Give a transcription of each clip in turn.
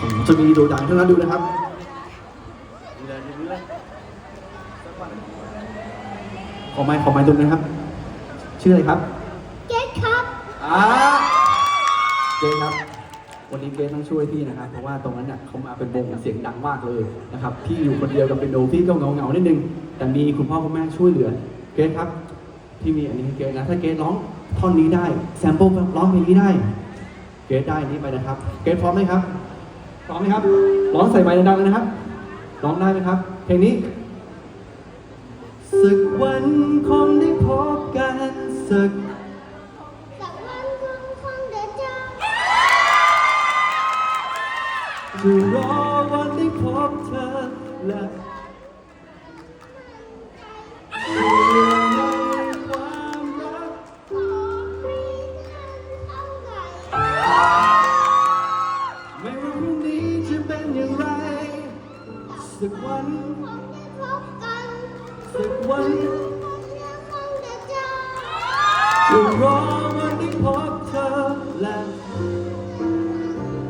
ผมจะมีโด่ดังเท่านั้นดูนะครับขอไม้ขอไม้ตรงนะครับ ชื่ออะไรครับ เกตครับอ่าเกรซครับ วันนี้เกรซต้องช่วยพี่นะครับ เพราะว่าตรงนั้นเนี่ยเขามาเป็นวงเสียงดังมากเลยนะครับ พี่อยู่คนเดียวกับเป็นโนพี่ก็เงาเงาๆนิดนึง แต่มีคุณพ่อคุณแม่ช่วยเหลือ เกรซครับ พี่มีอันนี้ให้เกรซนะ ถ้าเกรซร้องท่อนนี้ได้แซมเปิลร้องเพลงนี้ได้ เกรซได้อันนี้ไปนะครับ เกรซพร้อมไหมครับ พร้อมไหมครับ ร้องใส่ไมค์ดังๆเลยนะครับ ร้องได้ไหมครับ เพลงนี้สักวันคงได้พบกันสักสักวันคงคงได้เจอจะรอวันได้พบเธอและ สักวันคงได้พบกันสักวันคงได้คงได้เจอจะรอวันได้พบเธอและ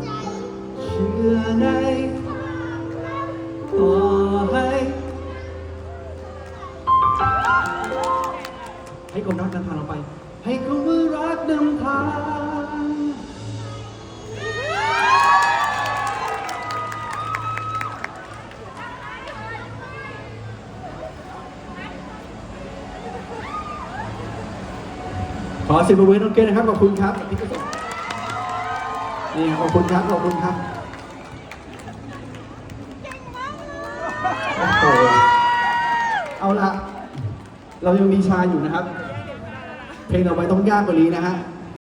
ใจเชื่อในความรักต่อให้ให้ความรักนำทางเราไป ให้คำว่ารักนำทาง ขอเสียงปรบมือน้องเกดนะครับขอบคุณครับพี่กระสนี่ขอบคุณครับขอบคุณครับโอ้โหเอาละเรายังมีชาอยู่นะครับ เพลงต่อไปต้องยากกว่านี้นะฮะ